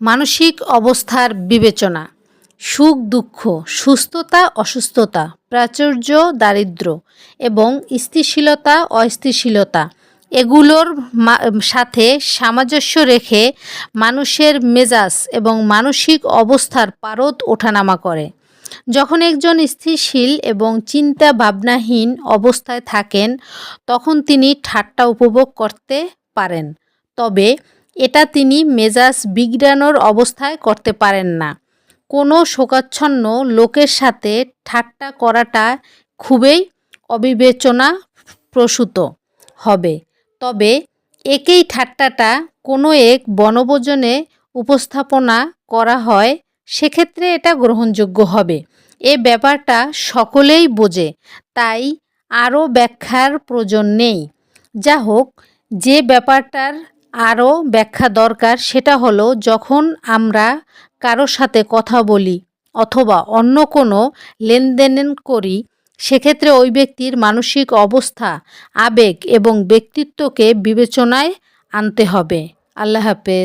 মানসিক অবস্থার বিবেচনা, সুখ, দুঃখ, সুস্থতা, অসুস্থতা, প্রাচুর্য দারিদ্র্য এবং স্থিতিশীলতা, অস্থিতিশীলতা, এগুলোর সাথে সামঞ্জস্য রেখে মানুষের মেজাজ এবং মানসিক অবস্থার পারদ ওঠানামা করে। যখন একজন স্থিরশীল এবং চিন্তা ভাবনাহীন অবস্থায় থাকেন, তখন তিনি ঠাট্টা উপভোগ করতে পারেন। তবে এটা তিনি মেজাজ বিগড়ানোর অবস্থায় করতে পারেন না। কোনো শোকাচ্ছন্ন লোকের সাথে ঠাট্টা করাটা খুবই অবিবেচনা প্রসূত হবে। তবে একেই ঠাট্টাটা কোনো এক বনভোজনে উপস্থাপনা করা হয়, সেক্ষেত্রে এটা গ্রহণযোগ্য হবে। এ ব্যাপারটা সকলেই বোঝে, তাই আরও ব্যাখ্যার প্রয়োজন নেই। যা হোক যে ব্যাপারটার আরও ব্যাখ্যা দরকার, সেটা হলো যখন আমরা কারও সাথে কথা বলি অথবা অন্য কোনো লেনদেন করি, সেক্ষেত্রে ওই ব্যক্তির মানসিক অবস্থা, আবেগ এবং ব্যক্তিত্বকে বিবেচনায় আনতে হবে। আল্লাহ হাফেজ।